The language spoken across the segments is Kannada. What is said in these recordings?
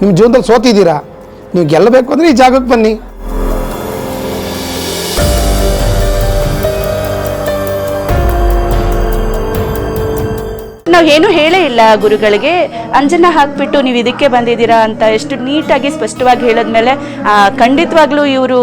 ನಿಮ್ಮ ಜೀವನದಲ್ಲಿ ಸೋತಿದ್ದೀರಾ? ನೀವು ಗೆಲ್ಲಬೇಕು ಅಂದರೆ ಈ ಜಾಗಕ್ಕೆ ಬನ್ನಿ. ನಾವು ಏನು ಹೇಳೇ ಇಲ್ಲ ಗುರುಗಳಿಗೆ. ಅಂಜನ ಹಾಕ್ಬಿಟ್ಟು ನೀವು ಇದಕ್ಕೆ ಬಂದಿದ್ದೀರಾ ಅಂತ ಎಷ್ಟು ನೀಟಾಗಿ ಸ್ಪಷ್ಟವಾಗಿ ಹೇಳಿದ್ಮೇಲೆ ಖಂಡಿತವಾಗ್ಲೂ ಇವರು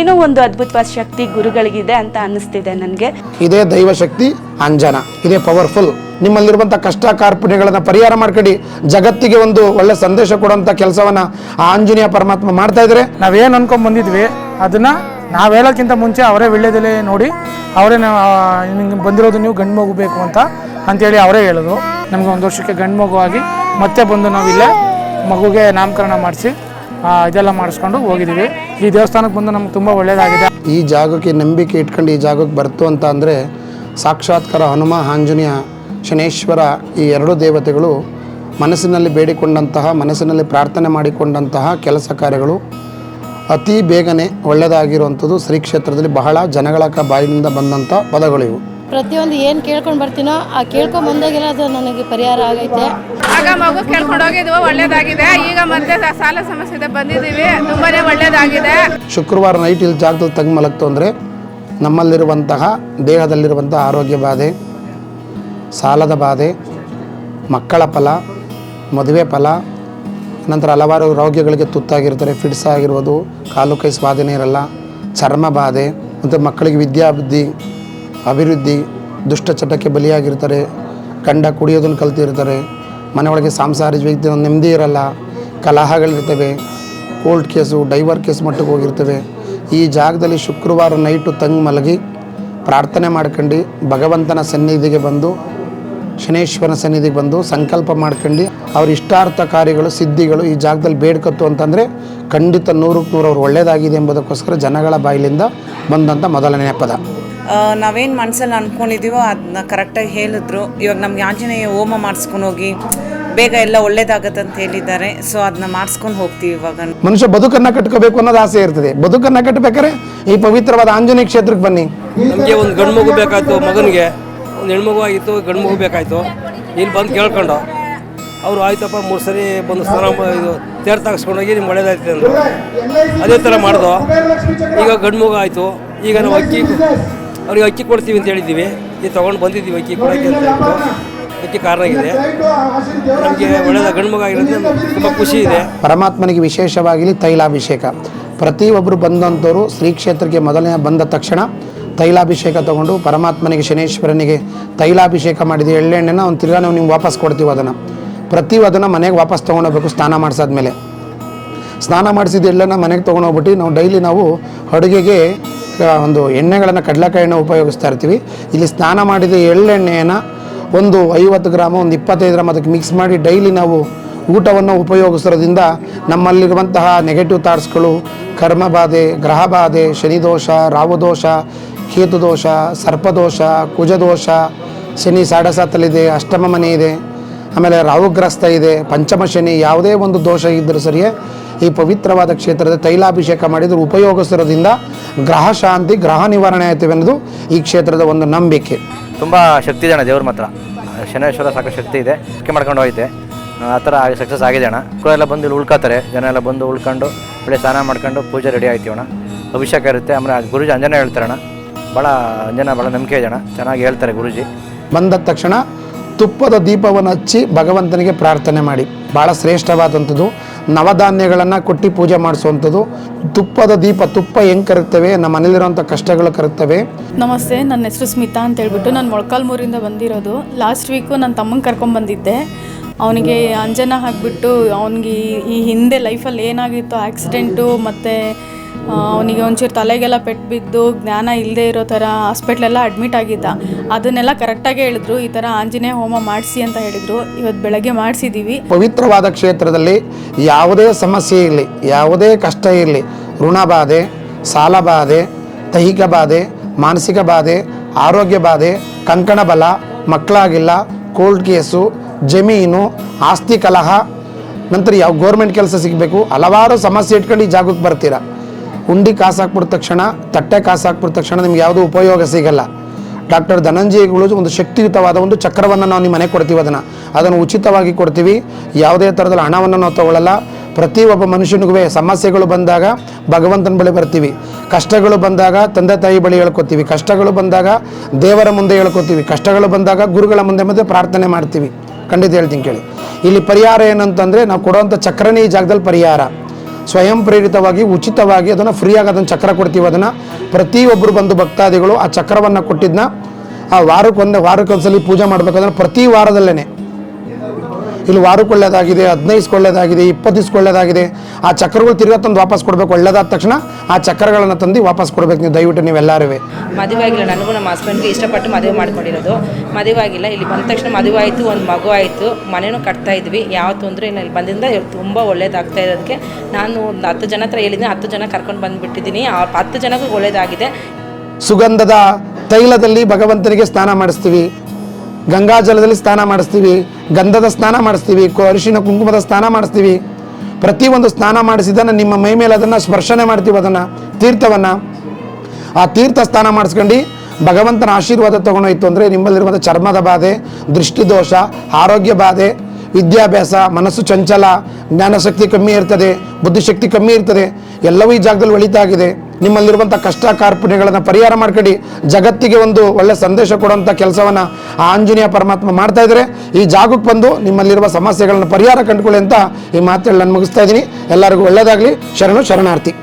ಏನೋ ಒಂದು ಅದ್ಭುತವಾದ ಶಕ್ತಿ ಗುರುಗಳಿಗಿದೆ ಅಂತ ಅನ್ನಿಸ್ತಿದೆ ನನಗೆ. ಇದೇ ದೈವಶಕ್ತಿ ಅಂಜನ. ಇದೇ ಪವರ್ಫುಲ್ ನಿಮ್ಮಲ್ಲಿರುವಂಥ ಕಷ್ಟ ಕಾರ್ಪಣ್ಯಗಳನ್ನು ಪರಿಹಾರ ಮಾಡ್ಕೊಂಡು ಜಗತ್ತಿಗೆ ಒಂದು ಒಳ್ಳೆ ಸಂದೇಶ ಕೊಡುವಂಥ ಕೆಲಸವನ್ನು ಆ ಆಂಜನೇಯ ಪರಮಾತ್ಮ ಮಾಡ್ತಾ ಇದ್ದಾರೆ. ನಾವೇನು ಅನ್ಕೊಂಡ್ ಬಂದಿದ್ವಿ ಅದನ್ನ ನಾವು ಹೇಳೋಕ್ಕಿಂತ ಮುಂಚೆ ಅವರೇ ವಿಳ್ಯದೆಲೆ ನೋಡಿ ಅವರೇ ನಿಮಗೆ ಬಂದಿರೋದು ನೀವು ಗಂಡು ಮಗು ಬೇಕು ಅಂತ ಅಂತೇಳಿ ಅವರೇ ಹೇಳಿದ್ರು. ನಮಗೆ ಒಂದು ವರ್ಷಕ್ಕೆ ಗಂಡು ಮಗು ಆಗಿ ಮತ್ತೆ ಬಂದು ನಾವು ಇಲ್ಲೇ ಮಗುಗೆ ನಾಮಕರಣ ಮಾಡಿಸಿ ಇದೆಲ್ಲ ಮಾಡಿಸ್ಕೊಂಡು ಹೋಗಿದ್ದೀವಿ ಈ ದೇವಸ್ಥಾನಕ್ಕೆ ಬಂದು ನಮ್ಗೆ ತುಂಬ ಒಳ್ಳೆಯದಾಗಿದೆ ಈ ಜಾಗಕ್ಕೆ ನಂಬಿಕೆ ಇಟ್ಕೊಂಡು ಈ ಜಾಗಕ್ಕೆ ಬರ್ತು ಅಂತ ಅಂದರೆ ಸಾಕ್ಷಾತ್ಕಾರ ಹನುಮ ಆಂಜನೇಯ ಶನೇಶ್ವರ ಈ ಎರಡು ದೇವತೆಗಳು ಮನಸ್ಸಿನಲ್ಲಿ ಬೇಡಿಕೊಂಡಂತಹ ಮನಸ್ಸಿನಲ್ಲಿ ಪ್ರಾರ್ಥನೆ ಮಾಡಿಕೊಂಡಂತಹ ಕೆಲಸ ಕಾರ್ಯಗಳು ಅತಿ ಬೇಗನೆ ಒಳ್ಳೆಯದಾಗಿರುವಂಥದ್ದು ಶ್ರೀ ಕ್ಷೇತ್ರದಲ್ಲಿ ಬಹಳ ಜನಗಳ ಕ- ಬಾಯಿನಿಂದ ಬಂದಂಥ ಪದಗಳು ಇವು. ಪ್ರತಿಯೊಂದು ಏನು ಕೇಳ್ಕೊಂಡು ಬರ್ತೀನೋ ಆ ಕೇಳ್ಕೊಂಡು ಬಂದಾಗೆಲ್ಲ ಅದು ನನಗೆ ಪರಿಹಾರ ಆಗೈತೆ. ಆಗ ಮಗು ಕೇಳ್ಕೊಂಡು ಹೋಗಿದ್ವು ಒಳ್ಳೇದಾಗಿದೆ. ಈಗ ಮತ್ತೆ ಸಾಲ ಸಮಸ್ಯೆ ಬಂದಿದ್ದೀವಿ ತುಂಬಾನೇ ಒಳ್ಳೇದಾಗಿದೆ. ಶುಕ್ರವಾರ ನೈಟ್ ಇಲ್ಲಿ ಜಾಗದಲ್ಲಿ ತಂಗಿ ಮಲಗ್ತು ಅಂದರೆ ನಮ್ಮಲ್ಲಿರುವಂತಹ ದೇಹದಲ್ಲಿರುವಂತಹ ಆರೋಗ್ಯ ಬಾಧೆ ಸಾಲದ ಬಾಧೆ, ಮಕ್ಕಳ ಫಲ, ಮದುವೆ ಫಲ, ನಂತರ ಹಲವಾರು ರೋಗಿಗಳಿಗೆ ತುತ್ತಾಗಿರ್ತಾರೆ ಫಿಡ್ಸ್ ಆಗಿರ್ಬೋದು, ಕಾಲು ಕೈ ಸ್ವಾಧೀನ ಇರಲ್ಲ, ಚರ್ಮ ಬಾಧೆ, ಮತ್ತು ಮಕ್ಕಳಿಗೆ ವಿದ್ಯಾಬುದ್ಧಿ, ಅಭಿವೃದ್ಧಿ ದುಷ್ಟಚಟಕ್ಕೆ ಬಲಿಯಾಗಿರ್ತಾರೆ, ಗಂಡ ಕುಡಿಯೋದನ್ನು ಕಲ್ತಿರ್ತಾರೆ, ಮನೆಯೊಳಗೆ ಸಾಂಸಾರಿಕ ವ್ಯಕ್ತಿ ನೆಮ್ಮದಿ ಇರಲ್ಲ, ಕಲಹಗಳಿರ್ತವೆ ಕೋಲ್ಡ್ ಕೇಸು, ಡೈವರ್ ಕೇಸ್ ಮಟ್ಟಕ್ಕೆ ಹೋಗಿರ್ತವೆ, ಈ ಜಾಗದಲ್ಲಿ ಶುಕ್ರವಾರ ನೈಟು ತಂಗ್ ಮಲಗಿ ಪ್ರಾರ್ಥನೆ ಮಾಡ್ಕೊಂಡು ಭಗವಂತನ ಸನ್ನಿಧಿಗೆ ಬಂದು ಶನೇಶ್ವರನ ಸನ್ನಿಧಿಗೆ ಬಂದು ಸಂಕಲ್ಪ ಮಾಡ್ಕೊಂಡು ಅವ್ರ ಇಷ್ಟಾರ್ಥ ಕಾರ್ಯಗಳು ಸಿದ್ಧಿಗಳು ಈ ಜಾಗದಲ್ಲಿ ಬೇಡ್ಕತ್ತು ಅಂತಂದರೆ ಖಂಡಿತ ನೂರಕ್ಕೆ ನೂರು ಅವ್ರು ಒಳ್ಳೆಯದಾಗಿದೆ ಎಂಬುದಕ್ಕೋಸ್ಕರ ಜನಗಳ ಬಾಯಿಲಿಂದ ಬಂದಂಥ ಮೊದಲನೇ ಪದ ನಾವೇನು ಮನಸ್ಸಲ್ಲಿ ಅಂದ್ಕೊಂಡಿದ್ದೀವೋ ಅದನ್ನ ಕರೆಕ್ಟಾಗಿ ಹೇಳಿದ್ರು. ಇವಾಗ ನಮ್ಗೆ ಆಂಜನೇಯ ಹೋಮ ಮಾಡಿಸ್ಕೊಂಡು ಹೋಗಿ ಬೇಗ ಎಲ್ಲ ಒಳ್ಳೇದಾಗತ್ತೆ ಅಂತ ಹೇಳಿದ್ದಾರೆ. ಸೊ ಅದನ್ನ ಮಾಡಿಸ್ಕೊಂಡು ಹೋಗ್ತೀವಿ ಇವಾಗ. ಮನುಷ್ಯ ಬದುಕನ್ನು ಕಟ್ಕೋಬೇಕು ಅನ್ನೋದು ಆಸೆ ಇರ್ತದೆ. ಬದುಕನ್ನು ಕಟ್ಟಬೇಕಾದ್ರೆ ಈ ಪವಿತ್ರವಾದ ಆಂಜನೇಯ ಕ್ಷೇತ್ರಕ್ಕೆ ಬನ್ನಿ. ನಮಗೆ ಒಂದು ಗಂಡು ಮಗು ಬೇಕಾಯ್ತು ಮಗನಿಗೆ. ಒಂದು ಹೆಣ್ಮಗು ಆಗಿತ್ತು ಗಂಡು ಮಗು ಬೇಕಾಯಿತು. ಇಲ್ಲಿ ಬಂದು ಕೇಳ್ಕೊಂಡು, ಅವರು ಆಯ್ತಪ್ಪ, ಮೂರು ಸರಿ ಬಂದು ಸ್ನಾನ ಇದು ತೀರ್ಥ ಹಾಕ್ಸ್ಕೊಂಡೋಗಿ ನಿಮ್ಗೆ ಒಳ್ಳೇದಾಯ್ತು ಅಂದರು. ಅದೇ ಥರ ಮಾಡ್ದು. ಈಗ ಗಂಡು ಮಗು ಆಯಿತು. ಈಗ ನಾವು ಅಕ್ಕಿ ಅವ್ರಿಗೆ ಅಕ್ಕಿ ಕೊಡ್ತೀವಿ ಅಂತ ಹೇಳಿದ್ದೀವಿ. ಈಗ ತೊಗೊಂಡು ಬಂದಿದ್ದೀವಿ ಅಕ್ಕಿ ಕೊಡೋಕ್ಕೆ ಅಂತ ಅಕ್ಕಿ ಕಾರಣ ಆಗಿದೆ. ನಮಗೆ ಒಳ್ಳೆಯದ ಗಂಡು ಮಗು ತುಂಬ ಖುಷಿ ಇದೆ. ಪರಮಾತ್ಮನಿಗೆ ವಿಶೇಷವಾಗಿ ತೈಲಾಭಿಷೇಕ. ಪ್ರತಿಯೊಬ್ಬರು ಬಂದಂಥವರು ಶ್ರೀ ಕ್ಷೇತ್ರಕ್ಕೆ ಮೊದಲನೇ ಬಂದ ತಕ್ಷಣ ತೈಲಾಭಿಷೇಕ ತಗೊಂಡು ಪರಮಾತ್ಮನಿಗೆ, ಶನೇಶ್ವರನಿಗೆ ತೈಲಾಭಿಷೇಕ ಮಾಡಿದ ಎಳ್ಳೆಣ್ಣೆನ ಒಂದು ತಿರ್ಗಾ ನಾವು ನಿಮ್ಗೆ ವಾಪಸ್ ಕೊಡ್ತೀವಿ ಅದನ್ನು. ಪ್ರತಿ ಅದನ್ನು ಮನೆಗೆ ವಾಪಸ್ ತೊಗೊಂಡೋಗ್ಬೇಕು ಸ್ನಾನ ಮಾಡಿಸಾದ್ಮೇಲೆ. ಸ್ನಾನ ಮಾಡಿಸಿದ ಎಳ್ಳನ್ನು ಮನೆಗೆ ತೊಗೊಂಡೋಗ್ಬಿಟ್ಟು ನಾವು ಡೈಲಿ ನಾವು ಅಡುಗೆಗೆ ಒಂದು ಎಣ್ಣೆಗಳನ್ನು ಕಡಲೆಕಾಯಿನ ಉಪಯೋಗಿಸ್ತಾ ಇರ್ತೀವಿ. ಇಲ್ಲಿ ಸ್ನಾನ ಮಾಡಿದ ಎಳ್ಳೆಣ್ಣೆಯನ್ನು ಒಂದು ಐವತ್ತು ಗ್ರಾಮ, ಒಂದು ಇಪ್ಪತ್ತೈದು ಗ್ರಾಮ್ ಅದಕ್ಕೆ ಮಿಕ್ಸ್ ಮಾಡಿ ಡೈಲಿ ನಾವು ಊಟವನ್ನು ಉಪಯೋಗಿಸೋದ್ರಿಂದ ನಮ್ಮಲ್ಲಿರುವಂತಹ ನೆಗೆಟಿವ್ ಥಾಟ್ಸ್ಗಳು ಕರ್ಮಬಾಧೆ ಗ್ರಹಬಾಧೆ ಶನಿದೋಷ ರಾಹುದೋಷ ಕೇತುದೋಷ ಸರ್ಪದೋಷ, ಕುಜದೋಷ, ಶನಿ ಸಾಡಸಾತಲ್ಲಿದೆ ಅಷ್ಟಮ ಮನೆ ಇದೆ, ಆಮೇಲೆ ರಾಹುಗ್ರಸ್ತ ಇದೆ, ಪಂಚಮ ಶನಿ, ಯಾವುದೇ ಒಂದು ದೋಷ ಇದ್ದರೂ ಸರಿಯೇ ಈ ಪವಿತ್ರವಾದ ಕ್ಷೇತ್ರದ ತೈಲಾಭಿಷೇಕ ಮಾಡಿದ್ರೆ ಉಪಯೋಗಿಸಿರೋದ್ರಿಂದ ಗ್ರಹ ಶಾಂತಿ, ಗ್ರಹ ನಿವಾರಣೆ ಆಯ್ತವೆ ಅನ್ನೋದು ಈ ಕ್ಷೇತ್ರದ ಒಂದು ನಂಬಿಕೆ. ತುಂಬ ಶಕ್ತಿ ಇದೆ ಅಣ್ಣ ದೇವ್ರ ಮಾತ್ರ ಶನೇಶ್ವರ ಸಾಕಷ್ಟು ಶಕ್ತಿ ಇದೆ. ಕೆ ಮಾಡ್ಕೊಂಡು ಹೋಯ್ತೆ. ಆ ಥರ ಸಕ್ಸಸ್ ಆಗಿದೆ ಅಣ್ಣ. ಎಲ್ಲ ಬಂದು ಇಲ್ಲಿ ಉಳ್ಕೋತಾರೆ. ಜನ ಎಲ್ಲ ಬಂದು ಉಳ್ಕೊಂಡು, ಒಳ್ಳೆ ಸ್ನಾನ ಮಾಡ್ಕೊಂಡು ಪೂಜೆ ರೆಡಿ ಆಯ್ತೀವಣ್ಣ ಅಭಿಷೇಕ ಇರುತ್ತೆ. ಆಮೇಲೆ ಗುರುಜಿ ಅಂಜನೇ ಹೇಳ್ತಾರೆ ಅಣ್ಣ. ಭಾಳ ಜನ ಭಾಳ ನಂಬಿಕೆ ಜನ ಚೆನ್ನಾಗಿ ಹೇಳ್ತಾರೆ ಗುರುಜಿ. ಬಂದ ತಕ್ಷಣ ತುಪ್ಪದ ದೀಪವನ್ನು ಹಚ್ಚಿ ಭಗವಂತನಿಗೆ ಪ್ರಾರ್ಥನೆ ಮಾಡಿ. ಭಾಳ ಶ್ರೇಷ್ಠವಾದಂಥದ್ದು. ನವಧಾನ್ಯಗಳನ್ನು ಕೊಟ್ಟು ಪೂಜೆ ಮಾಡಿಸುವಂಥದ್ದು. ತುಪ್ಪದ ದೀಪ ತುಪ್ಪ ಹೆಂಗೆ ಕರಗ್ತವೆ ನಮ್ಮ ಮನೇಲಿರುವಂಥ ಕಷ್ಟಗಳು ಕರಗ್ತವೆ. ನಮಸ್ತೆ ನನ್ನ ಹೆಸರು ಸ್ಮಿತಾ ಅಂತ ಹೇಳ್ಬಿಟ್ಟು ನಾನು ಮೊಳಕಾಲ್ಮೂರಿಂದ ಬಂದಿರೋದು. ಲಾಸ್ಟ್ ವೀಕು ನನ್ನ ತಮ್ಮಂಗೆ ಕರ್ಕೊಂಬಂದಿದ್ದೆ ಅವನಿಗೆ ಅಂಜನ ಹಾಕಿಬಿಟ್ಟು ಅವನಿಗೆ ಈ ಹಿಂದೆ ಲೈಫಲ್ಲಿ ಏನಾಗಿತ್ತು ಆಕ್ಸಿಡೆಂಟು ಮತ್ತು ಅವನಿಗೆ ಒಂಚೂರು ತಲೆಗೆಲ್ಲ ಪೆಟ್ಟು ಬಿದ್ದು ಜ್ಞಾನ ಇಲ್ಲದೆ ಇರೋ ಥರ ಹಾಸ್ಪಿಟ್ಲೆಲ್ಲ ಅಡ್ಮಿಟ್ ಆಗಿದ್ದ. ಅದನ್ನೆಲ್ಲ ಕರೆಕ್ಟಾಗಿ ಹೇಳಿದ್ರು. ಈ ಥರ ಆಂಜನೇಯ ಹೋಮ ಮಾಡಿಸಿ ಅಂತ ಹೇಳಿದರು. ಇವತ್ತು ಬೆಳಗ್ಗೆ ಮಾಡಿಸಿದ್ದೀವಿ ಪವಿತ್ರವಾದ ಕ್ಷೇತ್ರದಲ್ಲಿ ಯಾವುದೇ ಸಮಸ್ಯೆ ಇರಲಿ, ಯಾವುದೇ ಕಷ್ಟ ಇರಲಿ ಋಣಬಾಧೆ ಸಾಲ ಬಾಧೆ, ದೈಹಿಕ ಬಾಧೆ, ಮಾನಸಿಕ ಬಾಧೆ, ಆರೋಗ್ಯ ಬಾಧೆ, ಕಂಕಣ ಬಲ, ಮಕ್ಕಳಾಗಿಲ್ಲ ಕೋಲ್ಡ್ ಕೇಸು ಜಮೀನು, ಆಸ್ತಿ ಕಲಹ, ನಂತರ ಯಾವ ಗೋರ್ಮೆಂಟ್ ಕೆಲಸ ಸಿಗಬೇಕು, ಹಲವಾರು ಸಮಸ್ಯೆ ಇಟ್ಕೊಂಡು ಈ ಜಾಗಕ್ಕೆ ಬರ್ತೀರಾ? ಉಂಡಿ ಕಾಸು ಹಾಕ್ಬಿಟ್ಟ ತಕ್ಷಣ, ತಟ್ಟೆ ಕಾಸು ಹಾಕ್ಬಿಟ್ಟ ತಕ್ಷಣ ನಿಮ್ಗೆ ಯಾವುದೂ ಉಪಯೋಗ ಸಿಗಲ್ಲ. ಡಾಕ್ಟರ್ ಧನಂಜಯಗಳು ಒಂದು ಶಕ್ತಿಯುತವಾದ ಒಂದು ಚಕ್ರವನ್ನು ನಾವು ನಿಮ್ಮ ಮನೆಗೆ ಕೊಡ್ತೀವಿ ಅದನ್ನು. ಅದನ್ನು ಉಚಿತವಾಗಿ ಕೊಡ್ತೀವಿ. ಯಾವುದೇ ಥರದಲ್ಲಿ ಹಣವನ್ನು ನಾವು ತಗೊಳ್ಳಲ್ಲ ಒಬ್ಬ ಮನುಷ್ಯನಿಗೂ ಸಮಸ್ಯೆಗಳು ಬಂದಾಗ ಭಗವಂತನ ಬಳಿ ಬರ್ತೀವಿ. ಕಷ್ಟಗಳು ಬಂದಾಗ ತಂದೆ ತಾಯಿ ಬಳಿ ಹೇಳ್ಕೊತೀವಿ. ಕಷ್ಟಗಳು ಬಂದಾಗ ದೇವರ ಮುಂದೆ ಹೇಳ್ಕೊತೀವಿ. ಕಷ್ಟಗಳು ಬಂದಾಗ ಗುರುಗಳ ಮುಂದೆ ಮುಂದೆ ಪ್ರಾರ್ಥನೆ ಮಾಡ್ತೀವಿ. ಖಂಡಿತ ಹೇಳ್ತೀನಿ ಕೇಳಿ. ಇಲ್ಲಿ ಪರಿಹಾರ ಏನಂತಂದರೆ ನಾವು ಕೊಡುವಂಥ ಚಕ್ರನೇ ಈ ಜಾಗದಲ್ಲಿ ಪರಿಹಾರ. ಸ್ವಯಂ ಪ್ರೇರಿತವಾಗಿ, ಉಚಿತವಾಗಿ ಅದನ್ನು ಫ್ರೀಯಾಗಿ ಅದನ್ನು ಚಕ್ರ ಕೊಡ್ತೀವಿ ಅದನ್ನು. ಪ್ರತಿಯೊಬ್ಬರು ಬಂದು ಭಕ್ತಾದಿಗಳು ಆ ಚಕ್ರವನ್ನು ಕೊಟ್ಟಿದ್ದನ್ನ ಆ ವಾರಕ್ಕೊಂದು, ವಾರಕ್ಕೊಂದ್ಸಲಿ ಪೂಜೆ ಮಾಡಬೇಕಾದ್ರೆ ಪ್ರತಿ ವಾರದಲ್ಲೇ ಇಲ್ಲಿ ವಾರಕ್ಕೆ ಒಳ್ಳೇದಾಗಿದೆ ಹದಿನೈದು ಒಳ್ಳೇದಾಗಿದೆ ಇಪ್ಪತ್ತು ದಿವ್ಸಕ್ಕೆ ಆ ಚಕ್ರಗಳು ತಿರ್ಗಾ ತಂದು ವಾಪಸ್ ಕೊಡಬೇಕು. ಒಳ್ಳೇದಾದ ತಕ್ಷಣ ಆ ಚಕ್ರಗಳನ್ನು ತಂದು ವಾಪಸ್ ಕೊಡಬೇಕು ನೀವು ದಯವಿಟ್ಟು ನೀವೆಲ್ಲರೂ ಮದುವೆ ಆಗಿಲ್ಲ. ನನಗೂ ನಮ್ಮ ಹಸ್ಬೆಂಡ್ಗೆ ಇಷ್ಟಪಟ್ಟು ಮದುವೆ ಮಾಡ್ಕೊಂಡಿರೋದು. ಮದುವೆ ಆಗಿಲ್ಲ. ಇಲ್ಲಿ ಬಂದ ತಕ್ಷಣ ಮದುವೆ ಆಯಿತು, ಒಂದು ಮಗು ಆಯಿತು. ಮನೇನೂ ಕಟ್ತಾ ಇದ್ವಿ. ಯಾವ ತೊಂದರೆ ಇಲ್ಲ. ಇಲ್ಲಿ ಬಂದಿಂದ ತುಂಬ ಒಳ್ಳೇದಾಗ್ತಾ ಇರೋದಕ್ಕೆ ನಾನು ಒಂದು ಹತ್ತು ಜನ ಹತ್ರ ಹೇಳಿದ್ದೀನಿ ಹತ್ತು ಜನ ಕರ್ಕೊಂಡು ಬಂದುಬಿಟ್ಟಿದ್ದೀನಿ. ಹತ್ತು ಜನಕ್ಕೂ ಒಳ್ಳೇದಾಗಿದೆ. ಸುಗಂಧದ ತೈಲದಲ್ಲಿ ಭಗವಂತನಿಗೆ ಸ್ನಾನ ಮಾಡಿಸ್ತೀವಿ. ಗಂಗಾಜಲದಲ್ಲಿ ಸ್ನಾನ ಮಾಡಿಸ್ತೀವಿ. ಗಂಧದ ಸ್ನಾನ ಮಾಡಿಸ್ತೀವಿ. ಅರಿಶಿನ ಕುಂಕುಮದ ಸ್ನಾನ ಮಾಡಿಸ್ತೀವಿ. ಪ್ರತಿಯೊಂದು ಸ್ನಾನ ಮಾಡಿಸಿದ್ದನ್ನು ನಿಮ್ಮ ಮೈ ಮೇಲೆ ಅದನ್ನು ಸ್ಪರ್ಶನೆ ಮಾಡ್ತೀವಿ. ಅದನ್ನು ತೀರ್ಥವನ್ನು. ಆ ತೀರ್ಥ ಸ್ನಾನ ಮಾಡಿಸ್ಕೊಂಡು ಭಗವಂತನ ಆಶೀರ್ವಾದ ತೊಗೊಂಡೋಯ್ತು ಅಂದರೆ ನಿಮ್ಮಲ್ಲಿರುವಂಥ ಚರ್ಮದ ಬಾಧೆ, ದೃಷ್ಟಿದೋಷ, ಆರೋಗ್ಯ ಬಾಧೆ, ವಿದ್ಯಾಭ್ಯಾಸ, ಮನಸ್ಸು ಚಂಚಲ, ಜ್ಞಾನಶಕ್ತಿ ಕಮ್ಮಿ ಇರ್ತದೆ, ಬುದ್ಧಿಶಕ್ತಿ ಕಮ್ಮಿ ಇರ್ತದೆ, ಎಲ್ಲವೂ ಈ ಜಾಗದಲ್ಲಿ ಒಳಿತಾಗಿದೆ ನಿಮ್ಮಲ್ಲಿರುವಂಥ ಕಷ್ಟ ಕಾರ್ಪಣ್ಯಗಳನ್ನು ಪರಿಹಾರ ಮಾಡ್ಕೊಂಡು ಜಗತ್ತಿಗೆ ಒಂದು ಒಳ್ಳೆ ಸಂದೇಶ ಕೊಡುವಂಥ ಕೆಲಸವನ್ನು ಆ ಆಂಜನೇಯ ಪರಮಾತ್ಮ ಮಾಡ್ತಾ ಇದ್ದಾರೆ. ಈ ಜಾಗಕ್ಕೆ ಬಂದು ನಿಮ್ಮಲ್ಲಿರುವ ಸಮಸ್ಯೆಗಳನ್ನು ಪರಿಹಾರ ಕಂಡುಕೊಳ್ಳಿ ಅಂತ ಈ ಮಾತುಗಳು ನಾನು ಮುಗಿಸ್ತಾ ಇದ್ದೀನಿ. ಎಲ್ಲರಿಗೂ ಒಳ್ಳೆಯದಾಗಲಿ ಶರಣು ಶರಣಾರ್ಥಿ.